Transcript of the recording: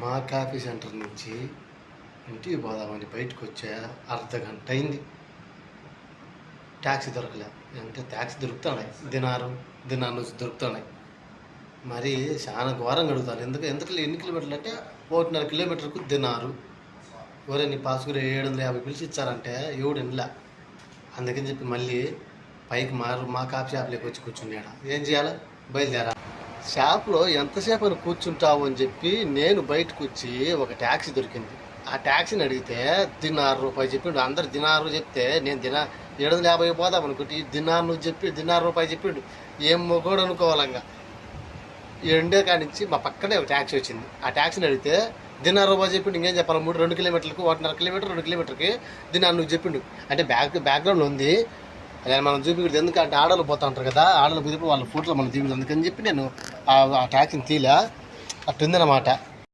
మా coffee centre నుంచి ఇంటికి పోదామని బయటకు వచ్చా అర్ధ గంట అయింది. ట్యాక్సీ దొరకలే. అంటే ట్యాక్సీ దొరుకుతున్నాయి. దినారు దినారు నుంచి దొరుకుతున్నాయి. మరి చాలా ఘోరంగా అడుగుతాను ఎందుకు ఎందుకు ఎన్ని కిలోమీటర్లు అంటే ఒకటిన్నర కిలోమీటర్కు దినారు. ఒరే నీ పాస్కూర ఏడు వందల యాభై పిలిచి ఇచ్చారంటే ఎవడు ఇండ్లా అందుకని చెప్పి మళ్ళీ పైకి మారు మా కాఫీ షాప్లోకి వచ్చి కూర్చున్నాడు. ఏం చేయాలి? బయలుదేరా షాప్లో ఎంతసేపు అని కూర్చుంటావు అని చెప్పి నేను బయటకు వచ్చి ఒక ట్యాక్సీ దొరికింది. ఆ ట్యాక్సీని అడిగితే దినారు రూపాయి చెప్పిండు అందరు దినారు చెప్తే నేను దినా ఏడు వందల యాభై పోదాం అనుకుంటే ఈ దినారు నువ్వు చెప్పి దినారు రూపాయి చెప్పిండు ఏం మొగోడు అనుకోవాలంగా. ఎండే కానించి నుంచి మా పక్కనే ఒక ట్యాక్సీ వచ్చింది. ఆ ట్యాక్సీని అడిగితే దినార్ రూపాయి చెప్పిండు. ఇంకేం చెప్పాలి? మూడు రెండు కిలోమీటర్లకు ఒకటిన్నర కిలోమీటర్ రెండు కిలోమీటర్కి దినార్ నువ్వు చెప్పిండు. అంటే బ్యాక్ బ్యాక్గ్రౌండ్ ఉంది. అదే మనం చూపించదు ఎందుకంటే ఆడలు పోతా ఉంటారు కదా ఆడలు పోతే వాళ్ళ ఫోటోలు మనం చూపించదు. అందుకని చెప్పి నేను ఆ ట్యాక్సీని తీలా అట్టుందన్నమాట